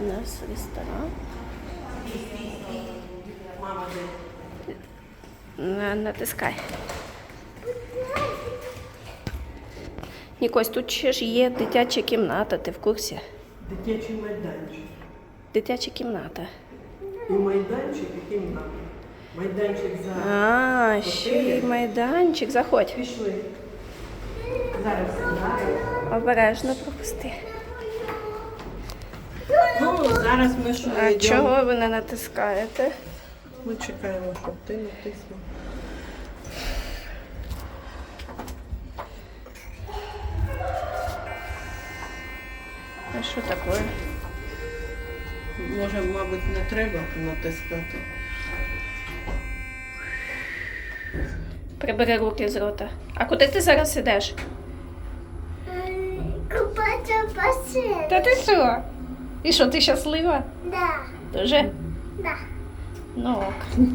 у нас ресторан. На, натискай. Нікось, тут ще ж є дитяча кімната, ти в курсі? Дитячий майданчик. Дитяча кімната. І майданчик, і кімната. Майданчик за А, ще й майданчик. Заходь. пішли. Зараз. Обережно пропусти. Зараз ми що А йдемо. чого ви не натискаєте? Ми чекаємо, щоб ти натиснув. А що таке? Може, мабуть, не треба натискати. Прибери руки з рота. А куди ти зараз ідеш? Купаться в бассейн. Та ти що? І що, ти щаслива? Да, Дуже? да. Ну ок.